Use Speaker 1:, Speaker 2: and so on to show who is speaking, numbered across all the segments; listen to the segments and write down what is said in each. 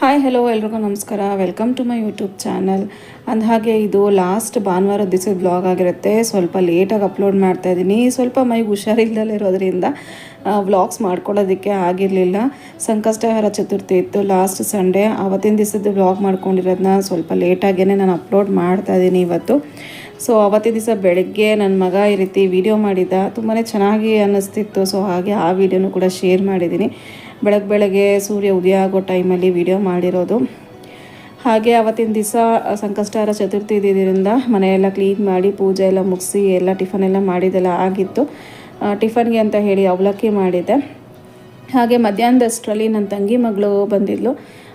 Speaker 1: Hi hello ಎಲ್ರಿಗೂ ನಮಸ್ಕಾರ. Welcome to my YouTube channel ಅಂದ ಹಾಗೆ ಇದು ಲಾಸ್ಟ್ ಭಾನುವಾರ ದಿವಸದ ಬ್ಲಾಗ್ ಆಗಿರುತ್ತೆ. ಸ್ವಲ್ಪ ಲೇಟಾಗಿ ಅಪ್ಲೋಡ್ ಮಾಡ್ತಾ ಇದ್ದೀನಿ. ಸ್ವಲ್ಪ ಮೈಗೆ ಹುಷಾರಿಲ್ಲದಲ್ಲಿರೋದ್ರಿಂದ ವ್ಲಾಗ್ಸ್ ಮಾಡ್ಕೊಳ್ಳೋದಕ್ಕೆ ಆಗಿರಲಿಲ್ಲ. ಸಂಕಷ್ಟಹರ ಚತುರ್ಥಿ ಇತ್ತು ಲಾಸ್ಟ್ ಸಂಡೇ ಆವತ್ತಿನ ದಿವಸದ ಬ್ಲಾಗ್ ಮಾಡ್ಕೊಂಡಿರೋದನ್ನ ಸ್ವಲ್ಪ ಲೇಟಾಗೇ ನಾನು ಅಪ್ಲೋಡ್ ಮಾಡ್ತಾ ಇದ್ದೀನಿ ಇವತ್ತು. ಸೊ ಆವತ್ತಿನ ದಿವಸ ಬೆಳಗ್ಗೆ ನನ್ನ ಮಗ ಈ ರೀತಿ ವಿಡಿಯೋ ಮಾಡಿದ್ದ ತುಂಬಾ ಚೆನ್ನಾಗಿ ಅನ್ನಿಸ್ತಿತ್ತು. ಸೊ ಹಾಗೆ ಆ ವಿಡಿಯೋನು ಕೂಡ ಶೇರ್ ಮಾಡಿದ್ದೀನಿ. ಬೆಳಗ್ಗೆ ಬೆಳಗ್ಗೆ ಸೂರ್ಯ ಉದಯ ಆಗೋ ಟೈಮಲ್ಲಿ ವಿಡಿಯೋ ಮಾಡಿರೋದು. ಹಾಗೆ ಅವತ್ತಿನ ದಿವಸ ಸಂಕಷ್ಟಾರ ಚತುರ್ಥಿ ಇದ್ದಿದ್ದರಿಂದ ಮನೆಯೆಲ್ಲ ಕ್ಲೀನ್ ಮಾಡಿ ಪೂಜೆ ಎಲ್ಲ ಮುಗಿಸಿ ಎಲ್ಲ ಟಿಫನ್ ಎಲ್ಲ ಮಾಡಿದೆಲ್ಲ ಆಗಿತ್ತು. ಟಿಫನ್ಗೆ ಅಂತ ಹೇಳಿ ಅವಲಕ್ಕಿ ಮಾಡಿದ್ದೆ. ಹಾಗೆ ಮಧ್ಯಾಹ್ನದಷ್ಟರಲ್ಲಿ ನನ್ನ ತಂಗಿ ಮಗಳು ಬಂದಿದ್ಲು.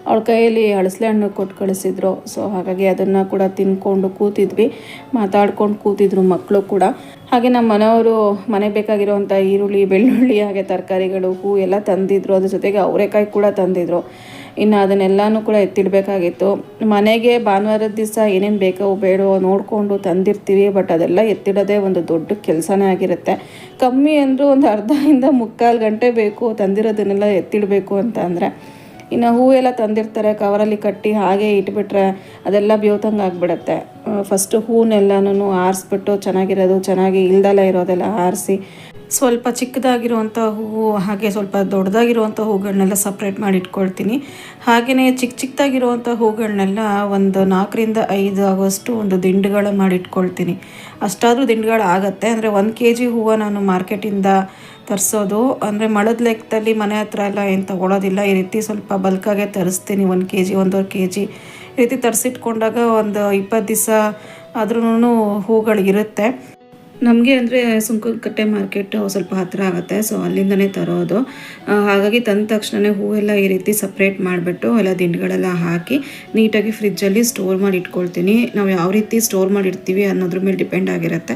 Speaker 1: ಅವಳ ಕೈಯಲ್ಲಿ ಹಳಸಲೆ ಹಣ್ಣು ಕೊಟ್ಟು ಕಳಿಸಿದ್ರು. ಸೊ ಹಾಗಾಗಿ ಅದನ್ನು ಕೂಡ ತಿನ್ಕೊಂಡು ಕೂತಿದ್ವಿ. ಮಾತಾಡ್ಕೊಂಡು ಕೂತಿದ್ರು ಮಕ್ಕಳು ಕೂಡ. ಹಾಗೆ ನಮ್ಮ ಮನೆಯವರು ಮನೆ ಬೇಕಾಗಿರುವಂಥ ಈರುಳ್ಳಿ, ಬೆಳ್ಳುಳ್ಳಿ, ಹಾಗೆ ತರಕಾರಿಗಳು, ಹೂ ಎಲ್ಲ ತಂದಿದ್ರು. ಅದ್ರ ಜೊತೆಗೆ ಅವರೆಕಾಯಿ ಕೂಡ ತಂದಿದ್ರು. ಇನ್ನು ಅದನ್ನೆಲ್ಲನೂ ಕೂಡ ಎತ್ತಿಡಬೇಕಾಗಿತ್ತು. ಮನೆಗೆ ಭಾನುವಾರದ ದಿವಸ ಏನೇನು ಬೇಕೋ ಬೇಡೋ ನೋಡಿಕೊಂಡು ತಂದಿರ್ತೀವಿ, ಬಟ್ ಅದೆಲ್ಲ ಎತ್ತಿಡೋದೇ ಒಂದು ದೊಡ್ಡ ಕೆಲಸನೇ ಆಗಿರುತ್ತೆ. ಕಮ್ಮಿ ಅಂದರೂ ಒಂದು ಅರ್ಧದಿಂದ ಮುಕ್ಕಾಲು ಗಂಟೆ ಬೇಕು, ತಂದಿರೋದನ್ನೆಲ್ಲ ಎತ್ತಿಡಬೇಕು ಅಂತ ಅಂದರೆ. ಇನ್ನು ಹೂವೆಲ್ಲ ತಂದಿರ್ತಾರೆ, ಕವರಲ್ಲಿ ಕಟ್ಟಿ ಹಾಗೆ ಇಟ್ಬಿಟ್ರೆ ಅದೆಲ್ಲ ಬೇವ್ತಂಗೆ ಆಗಿಬಿಡತ್ತೆ. ಫಸ್ಟು ಹೂನೆಲ್ಲನೂ ಆರಿಸ್ಬಿಟ್ಟು ಚೆನ್ನಾಗಿರೋದು, ಚೆನ್ನಾಗಿ ಇಲ್ದಲ್ಲ ಇರೋದೆಲ್ಲ ಆರಿಸಿ, ಸ್ವಲ್ಪ ಚಿಕ್ಕದಾಗಿರುವಂಥ ಹೂವು ಹಾಗೆ ಸ್ವಲ್ಪ ದೊಡ್ಡದಾಗಿರುವಂಥ ಹೂಗಳನ್ನೆಲ್ಲ ಸಪ್ರೇಟ್ ಮಾಡಿ ಇಟ್ಕೊಳ್ತೀನಿ. ಹಾಗೆಯೇ ಚಿಕ್ಕ ಚಿಕ್ಕದಾಗಿರುವಂಥ ಹೂಗಳನ್ನೆಲ್ಲ ಒಂದು ನಾಲ್ಕರಿಂದ ಐದು ಆಗೋಷ್ಟು ಒಂದು ದಿಂಡುಗಳ ಮಾಡಿ ಇಟ್ಕೊಳ್ತೀನಿ. ಅಷ್ಟಾದರೂ ದಿಂಡುಗಳಾಗತ್ತೆ, ಅಂದರೆ ಒಂದು ಕೆ ಜಿ ಹೂವು ನಾನು ಮಾರ್ಕೆಟಿಂದ ತರಿಸೋದು. ಅಂದರೆ ಮಳದ ಲೆಕ್ಕದಲ್ಲಿ ಮನೆ ಹತ್ರ ಎಲ್ಲ ಏನು ತೊಗೊಳೋದಿಲ್ಲ. ಈ ರೀತಿ ಸ್ವಲ್ಪ ಬಲ್ಕಾಗೆ ತರಿಸ್ತೀನಿ. ಒಂದು ಕೆ ಜಿ ಒಂದೂವರೆ ಕೆ ಜಿ ಈ ರೀತಿ ತರಿಸಿಟ್ಕೊಂಡಾಗ ಒಂದು ಇಪ್ಪತ್ತು ದಿವಸ ಆದ್ರೂ ಹೂಗಳಿರುತ್ತೆ ನಮಗೆ ಅಂದರೆ ಸುಂಕಕಟ್ಟೆ ಮಾರ್ಕೆಟ್ ಸ್ವಲ್ಪ ಹತ್ತಿರ ಆಗುತ್ತೆ ಸೊ ಅಲ್ಲಿಂದನೇ ತರೋದು. ಹಾಗಾಗಿ ತಂದ ತಕ್ಷಣವೇ ಹೂವೆಲ್ಲ ಈ ರೀತಿ ಸಪ್ರೇಟ್ ಮಾಡಿಬಿಟ್ಟು ಎಲ್ಲ ದಿಂಡುಗಳೆಲ್ಲ ಹಾಕಿ ನೀಟಾಗಿ ಫ್ರಿಜ್ಜಲ್ಲಿ ಸ್ಟೋರ್ ಮಾಡಿ ಇಟ್ಕೊಳ್ತೀನಿ. ನಾವು ಯಾವ ರೀತಿ ಸ್ಟೋರ್ ಮಾಡಿರ್ತೀವಿ ಅನ್ನೋದ್ರ ಮೇಲೆ ಡಿಪೆಂಡ್ ಆಗಿರುತ್ತೆ.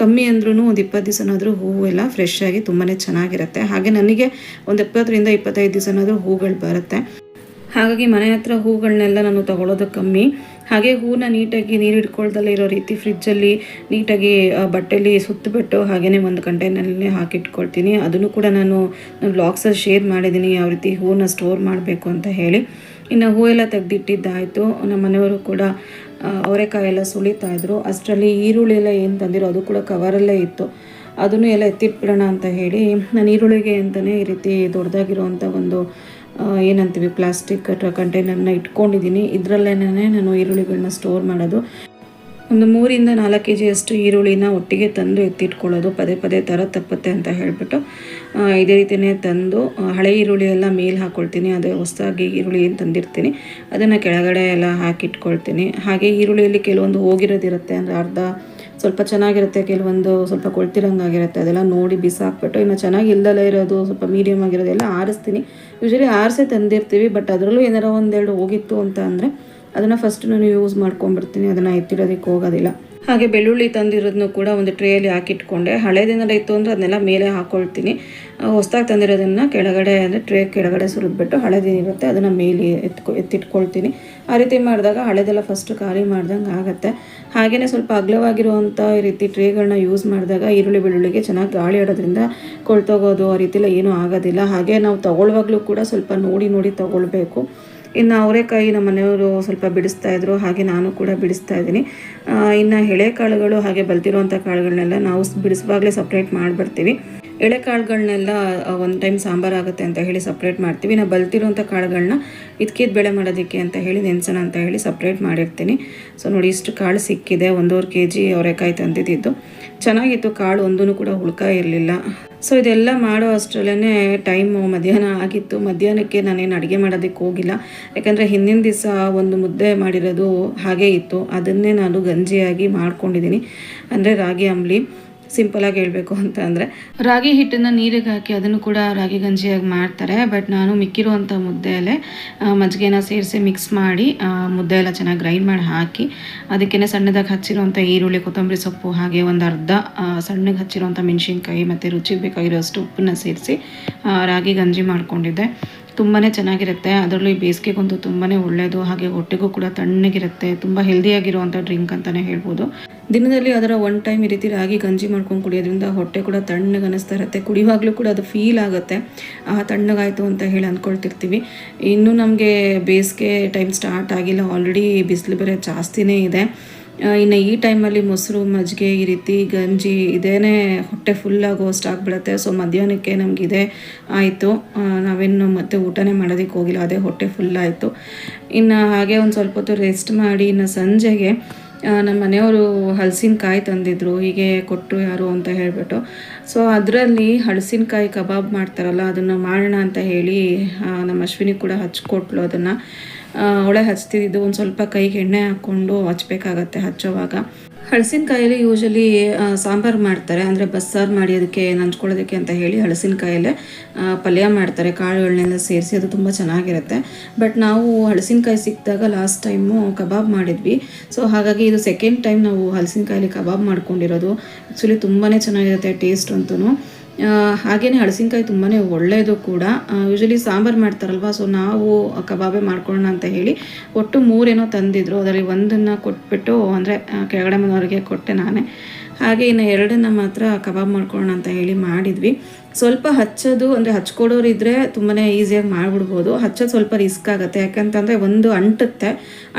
Speaker 1: ಕಮ್ಮಿ ಅಂದ್ರೂ ಒಂದು ಇಪ್ಪತ್ತು ದಿವಸನಾದರೂ ಹೂವೆಲ್ಲ ಫ್ರೆಶ್ ಆಗಿ ತುಂಬಾ ಚೆನ್ನಾಗಿರುತ್ತೆ. ಹಾಗೆ ನನಗೆ ಒಂದು ಇಪ್ಪತ್ತರಿಂದ ಇಪ್ಪತ್ತೈದು ದಿವಸನಾದರೂ ಹೂಗಳು ಬರುತ್ತೆ. ಹಾಗಾಗಿ ಮನೆ ಹತ್ರ ಹೂಗಳನ್ನೆಲ್ಲ ನಾನು ತಗೊಳ್ಳೋದು ಕಮ್ಮಿ. ಹಾಗೆ ಹೂನ ನೀಟಾಗಿ ನೀರು ಇಟ್ಕೊಳ್ದಲ್ಲೇ ಇರೋ ರೀತಿ ಫ್ರಿಜ್ಜಲ್ಲಿ ನೀಟಾಗಿ ಬಟ್ಟೆಲಿ ಸುತ್ತಬಿಟ್ಟು ಹಾಗೆಯೇ ಒಂದು ಹಾಕಿ ಹಾಕಿಟ್ಕೊಳ್ತೀನಿ. ಅದನ್ನು ಕೂಡ ನಾನು ನನ್ನ ಬ್ಲಾಗ್ಸಲ್ಲಿ ಶೇರ್ ಮಾಡಿದ್ದೀನಿ ಯಾವ ರೀತಿ ಹೂನ ಸ್ಟೋರ್ ಮಾಡಬೇಕು ಅಂತ ಹೇಳಿ. ಇನ್ನು ಹೂವೆಲ್ಲ ತೆಗೆದಿಟ್ಟಿದ್ದಾಯಿತು. ನಮ್ಮ ಮನೆಯವರು ಕೂಡ ಅವರೆಕಾಯಿ ಎಲ್ಲ ಸುಳಿತಾ ಇದ್ರು. ಅಷ್ಟರಲ್ಲಿ ಈರುಳ್ಳಿ ಎಲ್ಲ ಏನು ತಂದಿರೋ, ಅದು ಕೂಡ ಕವರಲ್ಲೇ ಇತ್ತು. ಅದನ್ನು ಎಲ್ಲ ಎತ್ತಿಟ್ಬಿಡೋಣ ಅಂತ ಹೇಳಿ, ನಾನು ಈರುಳ್ಳಿಗೆ ಅಂತಲೇ ಈ ರೀತಿ ದೊಡ್ಡದಾಗಿರುವಂಥ ಒಂದು ಏನಂತೀವಿ ಪ್ಲಾಸ್ಟಿಕ್ ಅಥವಾ ಕಂಟೈನರ್ನ ಇಟ್ಕೊಂಡಿದ್ದೀನಿ. ಇದರಲ್ಲೇನೇ ನಾನು ಈರುಳ್ಳಿಗಳನ್ನ ಸ್ಟೋರ್ ಮಾಡೋದು. ಒಂದು ಮೂರಿಂದ ನಾಲ್ಕು ಕೆ ಜಿಯಷ್ಟು ಈರುಳ್ಳಿನ ಒಟ್ಟಿಗೆ ತಂದು ಎತ್ತಿಟ್ಕೊಳ್ಳೋದು. ಪದೇ ಪದೇ ಥರ ತಪ್ಪುತ್ತೆ ಅಂತ ಹೇಳಿಬಿಟ್ಟು ಇದೇ ರೀತಿಯೇ ತಂದು ಹಳೆ ಈರುಳ್ಳಿ ಎಲ್ಲ ಮೇಲೆ ಹಾಕ್ಕೊಳ್ತೀನಿ ಅದೇ ಹೊಸದಾಗಿ ಈರುಳ್ಳಿ ಏನು ತಂದಿರ್ತೀನಿ, ಅದನ್ನು ಕೆಳಗಡೆ ಎಲ್ಲ ಹಾಕಿಟ್ಕೊಳ್ತೀನಿ. ಹಾಗೆ ಈರುಳ್ಳಿಯಲ್ಲಿ ಕೆಲವೊಂದು ಹೋಗಿರೋದಿರುತ್ತೆ. ಅಂದರೆ ಅರ್ಧ ಸ್ವಲ್ಪ ಚೆನ್ನಾಗಿರುತ್ತೆ, ಕೆಲವೊಂದು ಸ್ವಲ್ಪ ಕೊಳ್ತಿರಂಗಾಗಿರುತ್ತೆ ಅದೆಲ್ಲ ನೋಡಿ ಬಿಸಾಕ್ಬಿಟ್ಟು, ಇನ್ನು ಚೆನ್ನಾಗಿ ಇಲ್ದಲೇ ಇರೋದು, ಸ್ವಲ್ಪ ಮೀಡಿಯಮ್ ಆಗಿರೋದೆಲ್ಲ ಆರಿಸ್ತೀನಿ. ಯೂಶಲಿ ಆರಿಸೇ ತಂದಿರ್ತೀವಿ ಬಟ್ ಅದರಲ್ಲೂ ಏನಾರ ಒಂದೆರಡು ಹೋಗಿತ್ತು ಅಂತ ಅಂದರೆ, ಅದನ್ನು ಫಸ್ಟ್ ನಾನು ಯೂಸ್ ಮಾಡ್ಕೊಂಡ್ಬಿಡ್ತೀನಿ. ಅದನ್ನು ಎತ್ತಿಡೋದಕ್ಕೆ ಹೋಗೋದಿಲ್ಲ. ಹಾಗೆ ಬೆಳ್ಳುಳ್ಳಿ ತಂದಿರೋದನ್ನು ಕೂಡ ಒಂದು ಟ್ರೇಯಲ್ಲಿ ಹಾಕಿಟ್ಕೊಂಡೆ. ಹಳೇದೇನಾರ ಇತ್ತು ಅಂದರೆ ಅದನ್ನೆಲ್ಲ ಮೇಲೆ ಹಾಕ್ಕೊಳ್ತೀನಿ ಹೊಸ್ದಾಗಿ ತಂದಿರೋದನ್ನು ಕೆಳಗಡೆ ಅಂದರೆ ಟ್ರೇ ಕೆಳಗಡೆ ಸುರಿದ್ಬಿಟ್ಟು ಹಳೇದೇನಿರುತ್ತೆ ಅದನ್ನು ಮೇಲೆ ಎತ್ಕೊ, ಎತ್ತಿಟ್ಕೊಳ್ತೀನಿ. ಆ ರೀತಿ ಮಾಡಿದಾಗ ಹಳೆದೆಲ್ಲ ಫಸ್ಟ್ ಖಾಲಿ ಮಾಡ್ದಂಗೆ ಆಗುತ್ತೆ. ಹಾಗೆಯೇ ಸ್ವಲ್ಪ ಅಗಲವಾಗಿರುವಂಥ ರೀತಿ ಟ್ರೇಗಳನ್ನ ಯೂಸ್ ಮಾಡಿದಾಗ ಈರುಳ್ಳಿ ಬೆಳ್ಳುಳ್ಳಿಗೆ ಚೆನ್ನಾಗಿ ಗಾಳಿ ಆಡೋದ್ರಿಂದ ಕೊಳ್ತೋಗೋದು ಆ ರೀತಿಯೆಲ್ಲ ಏನೂ ಆಗೋದಿಲ್ಲ. ಹಾಗೆ ನಾವು ತಗೊಳ್ಳುವಾಗಲೂ ಕೂಡ ಸ್ವಲ್ಪ ನೋಡಿ ನೋಡಿ ತಗೊಳ್ಬೇಕು. ಇನ್ನು ಅವರೆಕಾಯಿ ನಮ್ಮ ಮನೆಯವರು ಸ್ವಲ್ಪ ಬಿಡಿಸ್ತಾ ಇದ್ರು, ಹಾಗೆ ನಾನು ಕೂಡ ಬಿಡಿಸ್ತಾ ಇದ್ದೀನಿ. ಇನ್ನು ಎಳೆ ಕಾಳುಗಳು ಹಾಗೆ ಬಲ್ತಿರುವಂಥ ಕಾಳುಗಳನ್ನೆಲ್ಲ ನಾವು ಬಿಡಿಸುವಾಗಲೇ ಸಪ್ರೇಟ್ ಮಾಡಿಬಿಡ್ತೀವಿ. ಎಳೆ ಕಾಳುಗಳನ್ನೆಲ್ಲ ಒಂದು ಟೈಮ್ ಸಾಂಬಾರು ಆಗುತ್ತೆ ಅಂತ ಹೇಳಿ ಸಪ್ರೇಟ್ ಮಾಡ್ತೀವಿ. ನಾವು ಬಲ್ತಿರುವಂಥ ಕಾಳುಗಳನ್ನ ಇದ್ಕಿದ್ ಬೆಳೆ ಮಾಡೋದಕ್ಕೆ ಅಂತ ಹೇಳಿ ನೆನ್ಸೋಣ ಅಂತ ಹೇಳಿ ಸಪ್ರೇಟ್ ಮಾಡಿರ್ತೀನಿ. ಸೊ ನೋಡಿ ಇಷ್ಟು ಕಾಳು ಸಿಕ್ಕಿದೆ, ಒಂದೂವರೆ ಕೆ ಜಿ ಅವರೆಕಾಯಿ ತಂದಿದ್ದು. ಚೆನ್ನಾಗಿತ್ತು ಕಾಳು ಒಂದೂ ಕೂಡ ಹುಳ್ಕ ಇರಲಿಲ್ಲ. ಸೊ ಇದೆಲ್ಲ ಮಾಡೋ ಅಷ್ಟರಲ್ಲೇ ಟೈಮು ಮಧ್ಯಾಹ್ನ ಆಗಿತ್ತು. ಮಧ್ಯಾಹ್ನಕ್ಕೆ ನಾನೇನು ಅಡುಗೆ ಮಾಡೋದಕ್ಕೆ ಹೋಗಿಲ್ಲ. ಯಾಕಂದರೆ ಹಿಂದಿನ ದಿವಸ ಒಂದು ಮುದ್ದೆ ಮಾಡಿರೋದು ಹಾಗೇ ಇತ್ತು. ಅದನ್ನೇ ನಾನು ಗಂಜಿಯಾಗಿ ಮಾಡ್ಕೊಂಡಿದ್ದೀನಿ. ಅಂದರೆ ರಾಗಿ, ಅಂಬ್ಲಿ. ಸಿಂಪಲಾಗಿ ಹೇಳಬೇಕು ಅಂತ ಅಂದರೆ ರಾಗಿ ಹಿಟ್ಟನ್ನು ನೀರಿಗೆ ಹಾಕಿ ಅದನ್ನು ಕೂಡ ರಾಗಿ ಗಂಜಿಯಾಗಿ ಮಾಡ್ತಾರೆ. ಬಟ್ ನಾನು ಮಿಕ್ಕಿರುವಂಥ ಮುದ್ದೆಯಲ್ಲೇ ಮಜ್ಜಿಗೆನ ಸೇರಿಸಿ ಮಿಕ್ಸ್ ಮಾಡಿ ಮುದ್ದೆ ಎಲ್ಲ ಚೆನ್ನಾಗಿ ಗ್ರೈಂಡ್ ಮಾಡಿ ಹಾಕಿ ಅದಕ್ಕೇ ಸಣ್ಣದಾಗಿ ಹಚ್ಚಿರುವಂಥ ಈರುಳ್ಳಿ, ಕೊತ್ತಂಬರಿ ಸೊಪ್ಪು, ಹಾಗೆ ಒಂದು ಅರ್ಧ ಸಣ್ಣಗೆ ಹಚ್ಚಿರುವಂಥ ಮೆಣಸಿನ್ಕಾಯಿ ಮತ್ತು ರುಚಿಗೆ ಬೇಕಾಗಿರೋಷ್ಟು ಉಪ್ಪನ್ನ ಸೇರಿಸಿ ರಾಗಿ ಗಂಜಿ ಮಾಡ್ಕೊಂಡಿದ್ದೆ. ತುಂಬಾ ಚೆನ್ನಾಗಿರುತ್ತೆ. ಅದರಲ್ಲೂ ಈ ಬೇಸಿಗೆಗಂತೂ ತುಂಬಾ ಒಳ್ಳೆಯದು ಹಾಗೆ ಹೊಟ್ಟೆಗೂ ಕೂಡ ತಣ್ಣಗಿರುತ್ತೆ. ತುಂಬ ಹೆಲ್ದಿಯಾಗಿರುವಂಥ ಡ್ರಿಂಕ್ ಅಂತಲೇ ಹೇಳ್ಬೋದು. ದಿನದಲ್ಲಿ ಅದರ ಒನ್ ಟೈಮ್ ಈ ರೀತಿ ರಾಗಿ ಗಂಜಿ ಮಾಡ್ಕೊಂಡು ಕುಡಿಯೋದ್ರಿಂದ ಹೊಟ್ಟೆ ಕೂಡ ತಣ್ಣಗೆ ಇರುತ್ತೆ. ಕುಡಿಯುವಾಗಲೂ ಕೂಡ ಅದು ಫೀಲ್ ಆಗುತ್ತೆ. ಆ, ತಣ್ಣಗಾಯಿತು ಅಂತ ಹೇಳಿ ಅಂದ್ಕೊಳ್ತಿರ್ತೀವಿ. ಇನ್ನು ನಮಗೆ ಬೇಸಿಗೆ ಟೈಮ್ ಸ್ಟಾರ್ಟ್ ಆಗಿಲ್ಲ. ಆಲ್ರೆಡಿ ಬಿಸಿಲು ಬೇರೆ ಜಾಸ್ತಿನೇ ಇದೆ. ಇನ್ನು ಈ ಟೈಮಲ್ಲಿ ಮೊಸರು, ಮಜ್ಜಿಗೆ ಈ ರೀತಿ ಗಂಜಿ ಇದೇ ಹೊಟ್ಟೆ ಫುಲ್ಲಾಗಿ ಹೋಸ್ಟ್ ಆಗಿಬಿಡುತ್ತೆ ಸೊ ಮಧ್ಯಾಹ್ನಕ್ಕೆ ನಮ್ಗೆ ಇದೇ ಆಯಿತು ನಾವೇನು ಮತ್ತೆ ಊಟನೇ ಮಾಡೋದಕ್ಕೆ ಹೋಗಿಲ್ಲ. ಅದೇ ಹೊಟ್ಟೆ ಫುಲ್ ಆಯಿತು. ಇನ್ನು ಹಾಗೆ ಒಂದು ಸ್ವಲ್ಪ ಹೊತ್ತು ರೆಸ್ಟ್ ಮಾಡಿ, ಇನ್ನು ಸಂಜೆಗೆ ನಮ್ಮ ಮನೆಯವರು ಹಲಸಿನಕಾಯಿ ತಂದಿದ್ರು, ಹೀಗೆ ಕೊಟ್ಟರು ಯಾರು ಅಂತ ಹೇಳಿಬಿಟ್ಟು. ಸೊ ಅದರಲ್ಲಿ ಹಲಸಿನಕಾಯಿ ಕಬಾಬ್ ಮಾಡ್ತಾರಲ್ಲ, ಅದನ್ನು ಮಾಡೋಣ ಅಂತ ಹೇಳಿ ನಮ್ಮ ಅಶ್ವಿನಿ ಕೂಡ ಹಚ್ಕೊಟ್ಲು ಅದನ್ನು. ಅವಳೆ ಹಚ್ತಿದ್ದು ಒಂದು ಸ್ವಲ್ಪ ಕೈಗೆ ಎಣ್ಣೆ ಹಾಕ್ಕೊಂಡು ಹಚ್ಬೇಕಾಗತ್ತೆ ಹಚ್ಚೋವಾಗ. ಹಳಸಿನಕಾಯಲ್ಲಿ ಯೂಶಲಿ ಸಾಂಬಾರು ಮಾಡ್ತಾರೆ. ಅಂದರೆ ಬಸ್ಸಾರು ಮಾಡಿ ಅದಕ್ಕೆ ನಂಚ್ಕೊಳ್ಳೋದಕ್ಕೆ ಅಂತ ಹೇಳಿ ಹಳಸಿನಕಾಯಲ್ಲೇ ಪಲ್ಯ ಮಾಡ್ತಾರೆ. ಕಾಳುಗಳನ್ನೆಲ್ಲ ಸೇರಿಸಿ ಅದು ತುಂಬ ಚೆನ್ನಾಗಿರುತ್ತೆ. ಬಟ್ ನಾವು ಹಳಸಿನಕಾಯಿ ಸಿಕ್ಕಿದಾಗ ಲಾಸ್ಟ್ ಟೈಮು ಕಬಾಬ್ ಮಾಡಿದ್ವಿ. ಸೊ ಹಾಗಾಗಿ ಇದು ಸೆಕೆಂಡ್ ಟೈಮ್ ನಾವು ಹಲಸಿನಕಾಯಲ್ಲಿ ಕಬಾಬ್ ಮಾಡ್ಕೊಂಡಿರೋದು. ಆ್ಯಕ್ಚುಲಿ ತುಂಬಾ ಚೆನ್ನಾಗಿರುತ್ತೆ ಟೇಸ್ಟ್ ಅಂತೂ ಹಾಗೆಯೇ ಹಳಸಿನಕಾಯಿ ತುಂಬಾ ಒಳ್ಳೆಯದು ಕೂಡ. ಯೂಶಲಿ ಸಾಂಬಾರು ಮಾಡ್ತಾರಲ್ವ ಸೊ ನಾವು ಕಬಾಬೆ ಮಾಡ್ಕೊಳ್ಳೋಣ ಅಂತ ಹೇಳಿ ಒಟ್ಟು ಮೂರೇನೋ ತಂದಿದ್ರು. ಅದರಲ್ಲಿ ಒಂದನ್ನು ಕೊಟ್ಬಿಟ್ಟು, ಅಂದರೆ ಕೆಳಗಡೆ ಮನೆಯವ್ರಿಗೆ ಕೊಟ್ಟೆ ನಾನೇ. ಹಾಗೆ ಇನ್ನು ಎರಡನ್ನ ಮಾತ್ರ ಕಬಾಬ್ ಮಾಡ್ಕೊಳ್ಳೋಣ ಅಂತ ಹೇಳಿ ಮಾಡಿದ್ವಿ. ಸ್ವಲ್ಪ ಹಚ್ಚೋದು ಅಂದರೆ ಹಚ್ಕೊಡೋರು ಇದ್ದರೆ ತುಂಬಾ ಈಸಿಯಾಗಿ ಮಾಡಿಬಿಡ್ಬೋದು. ಹಚ್ಚೋದು ಸ್ವಲ್ಪ ರಿಸ್ಕ್ ಆಗುತ್ತೆ. ಯಾಕಂತಂದರೆ ಒಂದು ಅಂಟುತ್ತೆ.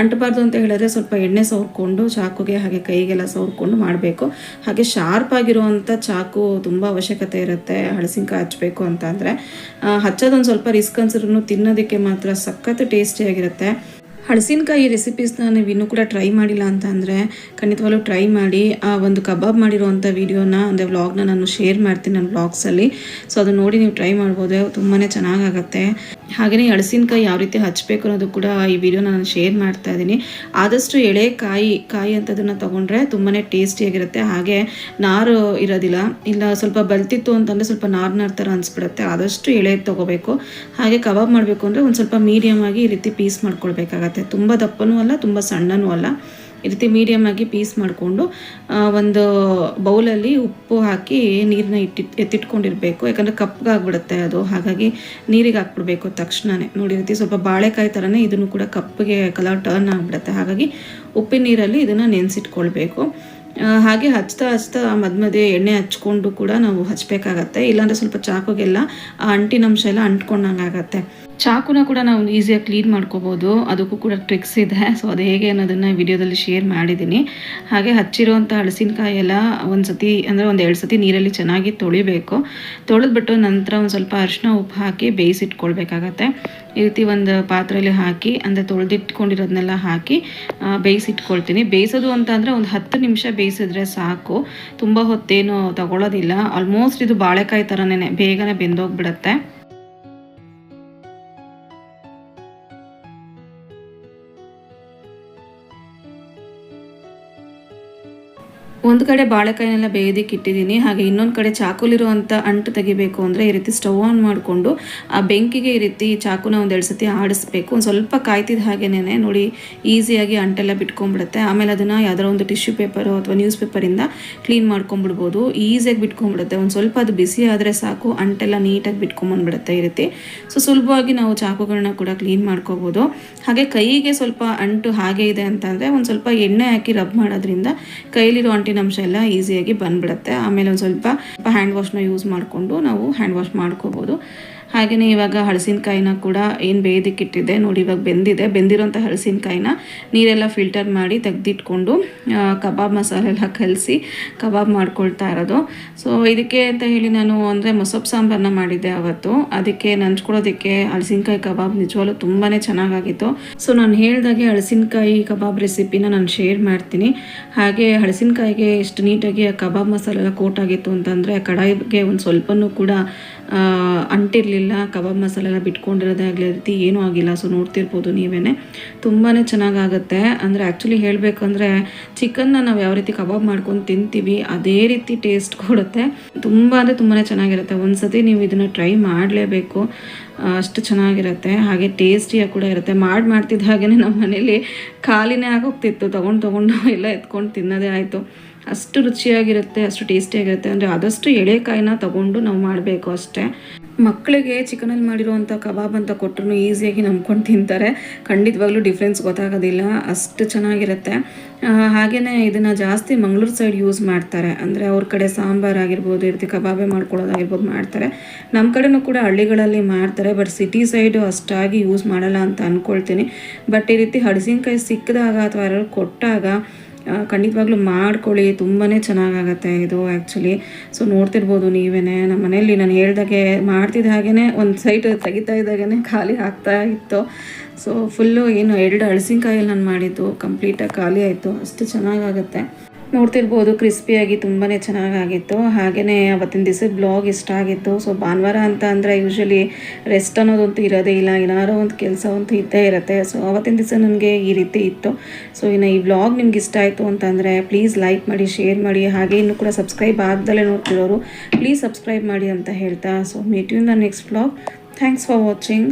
Speaker 1: ಅಂಟಬಾರ್ದು ಅಂತ ಹೇಳಿದ್ರೆ ಸ್ವಲ್ಪ ಎಣ್ಣೆ ಸವರ್ಕೊಂಡು, ಚಾಕುಗೆ ಹಾಗೆ ಕೈಗೆಲ್ಲ ಸವರ್ಕೊಂಡು ಮಾಡಬೇಕು. ಹಾಗೆ ಶಾರ್ಪ್ ಆಗಿರುವಂಥ ಚಾಕು ತುಂಬ ಅವಶ್ಯಕತೆ ಇರುತ್ತೆ. ಹಳಸಿನಕಾಯಿ ಹಚ್ಚಬೇಕು ಅಂತ ಅಂದರೆ. ಹಚ್ಚೋದೊಂದು ಸ್ವಲ್ಪ ರಿಸ್ಕ್ ಅನ್ಸಿದ್ರು ತಿನ್ನೋದಕ್ಕೆ ಮಾತ್ರ ಸಖತ್ತು ಟೇಸ್ಟಿಯಾಗಿರುತ್ತೆ ಹಳಸಿನಕಾಯಿ ರೆಸಿಪೀಸ್ನ ನೀವು ಇನ್ನೂ ಕೂಡ ಟ್ರೈ ಮಾಡಿಲ್ಲ ಅಂತ ಅಂದರೆ ಖಂಡಿತವಾಗ್ಲೂ ಟ್ರೈ ಮಾಡಿ, ಆ ಒಂದು ಕಬಾಬ್ ಮಾಡಿರೋವಂಥ ವೀಡಿಯೋನ ಅಂದರೆ ವ್ಲಾಗ್ನ ನಾನು ಶೇರ್ ಮಾಡ್ತೀನಿ ನನ್ನ ವ್ಲಾಗ್ಸಲ್ಲಿ ಸೊ ಅದನ್ನ ನೋಡಿ ನೀವು ಟ್ರೈ ಮಾಡ್ಬೋದು ತುಂಬಾ ಚೆನ್ನಾಗಾಗತ್ತೆ. ಹಾಗೆಯೇ ಹಳಸಿನಕಾಯಿ ಯಾವ ರೀತಿ ಹಚ್ಚಬೇಕು ಅನ್ನೋದು ಕೂಡ ಈ ವಿಡಿಯೋ ನಾನು ಶೇರ್ ಮಾಡ್ತಾ ಇದ್ದೀನಿ. ಆದಷ್ಟು ಎಳೆ ಕಾಯಿ ಕಾಯಿ ಅಂತದನ್ನು ತೊಗೊಂಡ್ರೆ ತುಂಬಾ ಟೇಸ್ಟಿಯಾಗಿರುತ್ತೆ ಹಾಗೆ ನಾರು ಇರೋದಿಲ್ಲ. ಇಲ್ಲ ಸ್ವಲ್ಪ ಬಲ್ತಿತ್ತು ಅಂತಂದರೆ ಸ್ವಲ್ಪ ನಾರು ನಾರು ಥರ ಅನಿಸ್ಬಿಡುತ್ತೆ. ಆದಷ್ಟು ಎಳೆ ತೊಗೋಬೇಕು. ಹಾಗೆ ಕಬಾಬ್ ಮಾಡಬೇಕು ಅಂದರೆ ಒಂದು ಸ್ವಲ್ಪ ಮೀಡಿಯಮ್ ಆಗಿ ಈ ರೀತಿ ಪೀಸ್ ಮಾಡ್ಕೊಳ್ಬೇಕಾಗತ್ತೆ. ತುಂಬ ದಪ್ಪನೂ ಅಲ್ಲ, ತುಂಬ ಸಣ್ಣನೂ ಅಲ್ಲ. ಈ ರೀತಿ ಮೀಡಿಯಮ್ ಆಗಿ ಪೀಸ್ ಮಾಡಿಕೊಂಡು ಒಂದು ಬೌಲಲ್ಲಿ ಉಪ್ಪು ಹಾಕಿ ನೀರನ್ನ ಇಟ್ಟಿ, ಎತ್ತಿಟ್ಕೊಂಡಿರಬೇಕು. ಯಾಕಂದರೆ ಕಪ್ಪಗಾಗ್ಬಿಡುತ್ತೆ ಅದು. ಹಾಗಾಗಿ ನೀರಿಗೆ ಹಾಕ್ಬಿಡ್ಬೇಕು ತಕ್ಷಣವೇ ನೋಡಿ ರೀತಿ ಸ್ವಲ್ಪ ಬಾಳೆಕಾಯಿ ಥರನೇ ಇದನ್ನು ಕೂಡ ಕಪ್ಪಿಗೆ ಕಲರ್ ಟರ್ನ್ ಆಗಿಬಿಡುತ್ತೆ. ಹಾಗಾಗಿ ಉಪ್ಪಿನ ನೀರಲ್ಲಿ ಇದನ್ನು ನೆನೆಸಿಟ್ಕೊಳ್ಬೇಕು. ಹಾಗೆ ಹಚ್ತಾ ಹಚ್ತಾ ಮಧ್ಯ ಮಧ್ಯೆ ಎಣ್ಣೆ ಹಚ್ಕೊಂಡು ಕೂಡ ನಾವು ಹಚ್ಚಬೇಕಾಗತ್ತೆ ಇಲ್ಲಾಂದರೆ ಸ್ವಲ್ಪ ಚಾಕುಗೆಲ್ಲ ಆ ಅಂಟಿನಂಶ ಎಲ್ಲ ಅಂಟ್ಕೊಂಡಂಗೆ ಆಗತ್ತೆ ಚಾಕುನ ಕೂಡ ನಾವು ಈಸಿಯಾಗಿ ಕ್ಲೀನ್ ಮಾಡ್ಕೋಬೋದು. ಅದಕ್ಕೂ ಕೂಡ ಟ್ರಿಕ್ಸ್ ಇದೆ. ಸೊ ಅದು ಹೇಗೆ ಅನ್ನೋದನ್ನು ವಿಡಿಯೋದಲ್ಲಿ ಶೇರ್ ಮಾಡಿದ್ದೀನಿ. ಹಾಗೆ ಹಚ್ಚಿರೋವಂಥ ಹಳಸಿನಕಾಯಿ ಎಲ್ಲ ಒಂದು ಸತಿ ಅಂದರೆ ಒಂದು ಎರಡು ಸತಿ ನೀರಲ್ಲಿ ಚೆನ್ನಾಗಿ ತೊಳಿಬೇಕು. ತೊಳೆದ್ಬಿಟ್ಟು ನಂತರ ಒಂದು ಸ್ವಲ್ಪ ಅರಿಶಿನ ಉಪ್ಪು ಹಾಕಿ ಬೇಯಿಸಿಟ್ಕೊಳ್ಬೇಕಾಗತ್ತೆ. ಈ ರೀತಿ ಒಂದು ಪಾತ್ರೆಯಲ್ಲಿ ಹಾಕಿ, ಅಂದರೆ ತೊಳೆದಿಟ್ಕೊಂಡಿರೋದನ್ನೆಲ್ಲ ಹಾಕಿ ಬೇಯಿಸಿಟ್ಕೊಳ್ತೀನಿ. ಬೇಯಿಸೋದು ಅಂತ ಅಂದರೆ ಒಂದು ಹತ್ತು ನಿಮಿಷ ಬೇಯಿಸಿದ್ರೆ ಸಾಕು. ತುಂಬ ಹೊತ್ತೇನು ತಗೊಳ್ಳೋದಿಲ್ಲ ಆಲ್ಮೋಸ್ಟ್ ಇದು ಬಾಳೆಕಾಯಿ ಥರನೇ ಬೇಗನೆ ಬೆಂದೋಗ್ಬಿಡತ್ತೆ. ಒಂದು ಕಡೆ ಬಾಳೆಕಾಯಿನೆಲ್ಲ ಬೇಯೋದಕ್ಕೆ ಇಟ್ಟಿದ್ದೀನಿ, ಹಾಗೆ ಇನ್ನೊಂದು ಕಡೆ ಚಾಕುಲಿರುವಂಥ ಅಂಟು ತೆಗಿಬೇಕು ಅಂದರೆ ಈ ರೀತಿ ಸ್ಟವ್ ಆನ್ ಮಾಡಿಕೊಂಡು ಆ ಬೆಂಕಿಗೆ ಈ ರೀತಿ ಚಾಕುನ ಒಂದು ಎರಡು ಸತಿ ಆಡಿಸ್ಬೇಕು. ಒಂದು ಸ್ವಲ್ಪ ಕಾಯ್ತಿದ್ದ ಹಾಗೆನೇ ನೋಡಿ ಈಸಿಯಾಗಿ ಅಂಟೆಲ್ಲ ಬಿಟ್ಕೊಂಡ್ಬಿಡುತ್ತೆ. ಆಮೇಲೆ ಅದನ್ನು ಯಾವ್ದಾರ ಒಂದು ಟಿಶ್ಯೂ ಪೇಪರು ಅಥವಾ ನ್ಯೂಸ್ ಪೇಪರಿಂದ ಕ್ಲೀನ್ ಮಾಡ್ಕೊಂಡ್ಬಿಡ್ಬೋದು. ಈಸಿಯಾಗಿ ಬಿಟ್ಕೊಂಡ್ಬಿಡುತ್ತೆ. ಒಂದು ಸ್ವಲ್ಪ ಅದು ಬಿಸಿ ಆದರೆ ಸಾಕು, ಅಂಟೆಲ್ಲ ನೀಟಾಗಿ ಬಿಟ್ಕೊಂಬಂದ್ಬಿಡುತ್ತೆ ಈ ರೀತಿ. ಸೊ, ಸುಲಭವಾಗಿ ನಾವು ಚಾಕುಗಳನ್ನ ಕೂಡ ಕ್ಲೀನ್ ಮಾಡ್ಕೋಬೋದು. ಹಾಗೆ ಕೈಗೆ ಸ್ವಲ್ಪ ಅಂಟು ಹಾಗೆ ಇದೆ ಅಂತಂದರೆ ಒಂದು ಸ್ವಲ್ಪ ಎಣ್ಣೆ ಹಾಕಿ ರಬ್ ಮಾಡೋದ್ರಿಂದ ಕೈಲಿರೋ ಅಂಟಿನಂಶ ಎಲ್ಲ ಈಸಿಯಾಗಿ ಬಂದ್ಬಿಡುತ್ತೆ. ಆಮೇಲೆ ಒಂದು ಸ್ವಲ್ಪ ಹ್ಯಾಂಡ್ ವಾಶ್ನ ಯೂಸ್ ಮಾಡಿಕೊಂಡು ನಾವು ಹ್ಯಾಂಡ್ ವಾಶ್ ಮಾಡ್ಕೋಬೋದು. ಹಾಗೆಯೇ ಇವಾಗ ಹಳಸಿನಕಾಯಿನ ಕೂಡ ಏನು ಬೇಯೋದಕ್ಕೆ ಇಟ್ಟಿದ್ದೆ ನೋಡಿ ಇವಾಗ ಬೆಂದಿದೆ. ಬೆಂದಿರೋಂಥ ಹಳಸಿನಕಾಯಿನ ನೀರೆಲ್ಲ ಫಿಲ್ಟರ್ ಮಾಡಿ ತೆಗೆದಿಟ್ಕೊಂಡು ಕಬಾಬ್ ಮಸಾಲೆ ಎಲ್ಲ ಕಲಸಿ ಕಬಾಬ್ ಮಾಡ್ಕೊಳ್ತಾ ಇರೋದು. ಸೊ ಇದಕ್ಕೆ ಅಂತ ಹೇಳಿ ನಾನು ಅಂದರೆ ಮೊಸಪ್ ಸಾಂಬಾರನ್ನ ಮಾಡಿದ್ದೆ ಅವತ್ತು. ಅದಕ್ಕೆ ನಂಚ್ಕೊಳ್ಳೋದಕ್ಕೆ ಹಳಸಿನಕಾಯಿ ಕಬಾಬ್ ನಿಜವಾಗ್ಲೂ ತುಂಬಾ ಚೆನ್ನಾಗಾಗಿತ್ತು. ಸೊ ನಾನು ಹೇಳ್ದಾಗೆ ಹಳಸಿನಕಾಯಿ ಕಬಾಬ್ ರೆಸಿಪಿನ ನಾನು ಶೇರ್ ಮಾಡ್ತೀನಿ. ಹಾಗೆ ಹಳಸಿನಕಾಯಿಗೆ ಎಷ್ಟು ನೀಟಾಗಿ ಆ ಕಬಾಬ್ ಮಸಾಲೆ ಎಲ್ಲ ಕೋಟ್ ಆಗಿತ್ತು ಅಂತಂದರೆ ಕಡಾಯಿಗೆ ಒಂದು ಸ್ವಲ್ಪನೂ ಕೂಡ ಆ, ಅಂಟಿರಲಿಲ್ಲ ಕಬಾಬ್ ಮಸಾಲೆ ಎಲ್ಲ ಬಿಟ್ಕೊಂಡಿರೋದೇ ಆಗಲಿ ರೀತಿ ಏನೂ ಆಗಿಲ್ಲ. ಸೊ ನೋಡ್ತಿರ್ಬೋದು ನೀವೇ ತುಂಬಾ ಚೆನ್ನಾಗಾಗತ್ತೆ. ಅಂದರೆ ಆ್ಯಕ್ಚುಲಿ ಹೇಳಬೇಕಂದ್ರೆ ಚಿಕನ್ನ ನಾವು ಯಾವ ರೀತಿ ಕಬಾಬ್ ಮಾಡ್ಕೊಂಡು ತಿಂತೀವಿ, ಅದೇ ರೀತಿ ಟೇಸ್ಟ್ ಕೊಡುತ್ತೆ. ತುಂಬ ಅಂದರೆ ತುಂಬಾ ಚೆನ್ನಾಗಿರುತ್ತೆ. ಒಂದು ಸತಿ ನೀವು ಇದನ್ನು ಟ್ರೈ ಮಾಡಲೇಬೇಕು. ಅಷ್ಟು ಚೆನ್ನಾಗಿರುತ್ತೆ. ಹಾಗೆ ಟೇಸ್ಟಿಯಾಗಿ ಕೂಡ ಇರುತ್ತೆ. ಮಾಡಿ ಮಾಡ್ತಿದ್ದ ಹಾಗೆಯೇ ನಮ್ಮ ಮನೇಲಿ ಖಾಲಿನೇ ಆಗೋಗ್ತಿತ್ತು. ತೊಗೊಂಡು ತೊಗೊಂಡು ಎಲ್ಲ ಎತ್ಕೊಂಡು ತಿನ್ನೋದೇ ಆಯಿತು. ಅಷ್ಟು ರುಚಿಯಾಗಿರುತ್ತೆ, ಅಷ್ಟು ಟೇಸ್ಟಿಯಾಗಿರುತ್ತೆ ಅಂದರೆ ಆದಷ್ಟು ಎಳೆಕಾಯಿನ ತಗೊಂಡು ನಾವು ಮಾಡಬೇಕು ಅಷ್ಟೇ. ಮಕ್ಕಳಿಗೆ ಚಿಕನಲ್ಲಿ ಮಾಡಿರುವಂಥ ಕಬಾಬ್ ಅಂತ ಕೊಟ್ಟರು ಈಸಿಯಾಗಿ ನಂಬ್ಕೊಂಡು ತಿಂತಾರೆ. ಖಂಡಿತವಾಗ್ಲೂ ಡಿಫ್ರೆನ್ಸ್ ಗೊತ್ತಾಗೋದಿಲ್ಲ. ಅಷ್ಟು ಚೆನ್ನಾಗಿರುತ್ತೆ. ಹಾಗೆಯೇ ಇದನ್ನು ಜಾಸ್ತಿ ಮಂಗಳೂರು ಸೈಡ್ ಯೂಸ್ ಮಾಡ್ತಾರೆ. ಅಂದರೆ ಅವ್ರ ಕಡೆ ಸಾಂಬಾರು ಆಗಿರ್ಬೋದು, ಈ ರೀತಿ ಕಬಾಬೆ ಮಾಡ್ಕೊಳ್ಳೋದಾಗಿರ್ಬೋದು ಮಾಡ್ತಾರೆ. ನಮ್ಮ ಕಡೆನೂ ಕೂಡ ಹಳ್ಳಿಗಳಲ್ಲಿ ಮಾಡ್ತಾರೆ ಬಟ್ ಸಿಟಿ ಸೈಡು ಅಷ್ಟಾಗಿ ಯೂಸ್ ಮಾಡಲ್ಲ ಅಂತ ಅಂದ್ಕೊಳ್ತೀನಿ ಬಟ್ ಈ ರೀತಿ ಹಳಸಿನಕಾಯಿ ಸಿಕ್ಕಿದಾಗ ಅಥವಾ ಯಾರು ಕೊಟ್ಟಾಗ ಖಂಡಿತವಾಗ್ಲೂ ಮಾಡ್ಕೊಳ್ಳಿ ತುಂಬಾ ಚೆನ್ನಾಗಾಗತ್ತೆ ಇದು ಆ್ಯಕ್ಚುಲಿ ಸೊ ನೋಡ್ತಿರ್ಬೋದು ನೀವೇ ನಮ್ಮ ಮನೆಯಲ್ಲಿ ನಾನು ಹೇಳ್ದಾಗೆ ಮಾಡ್ತಿದ್ದ ಹಾಗೇ ಒಂದು ಸೈಟ್ ತೆಗಿತಾ ಇದ್ದಾಗೇ ಖಾಲಿ ಆಗ್ತಾ ಇತ್ತು. ಸೊ ಫುಲ್ಲು ಏನು ಎರಡು ಹಳಸಿನಕಾಯಲ್ಲಿ ನಾನು ಮಾಡಿದ್ದು ಕಂಪ್ಲೀಟಾಗಿ ಖಾಲಿ ಆಯಿತು, ಅಷ್ಟು ಚೆನ್ನಾಗಾಗತ್ತೆ. ನೋಡ್ತಿರ್ಬೋದು ಕ್ರಿಸ್ಪಿಯಾಗಿ ತುಂಬಾ ಚೆನ್ನಾಗಾಗಿತ್ತು. ಹಾಗೆಯೇ ಅವತ್ತಿನ ದಿವಸ ಬ್ಲಾಗ್ ಇಷ್ಟ ಆಗಿತ್ತು. ಸೊ ಭಾನುವಾರ ಅಂತ ಅಂದರೆ ಯೂಶ್ವಲಿ ರೆಸ್ಟ್ ಅನ್ನೋದಂತೂ ಇರೋದೇ ಇಲ್ಲ. ಏನಾರೋ ಒಂದು ಕೆಲಸ ಅಂತೂ ಇದ್ದೇ ಇರುತ್ತೆ. ಸೊ ಅವತ್ತಿನ ದಿವಸ ನನಗೆ ಈ ರೀತಿ ಇತ್ತು. ಸೊ ಇನ್ನು ಈ ಬ್ಲಾಗ್ ನಿಮ್ಗೆ ಇಷ್ಟ ಆಯಿತು ಅಂತಂದರೆ ಪ್ಲೀಸ್ ಲೈಕ್ ಮಾಡಿ ಶೇರ್ ಮಾಡಿ. ಹಾಗೆ ಇನ್ನೂ ಕೂಡ ಸಬ್ಸ್ಕ್ರೈಬ್ ಆಗ್ದಲೇ ನೋಡ್ತಿರೋರು ಪ್ಲೀಸ್ ಸಬ್ಸ್ಕ್ರೈಬ್ ಮಾಡಿ ಅಂತ ಹೇಳ್ತಾ. So meet you the next blog thanks for watching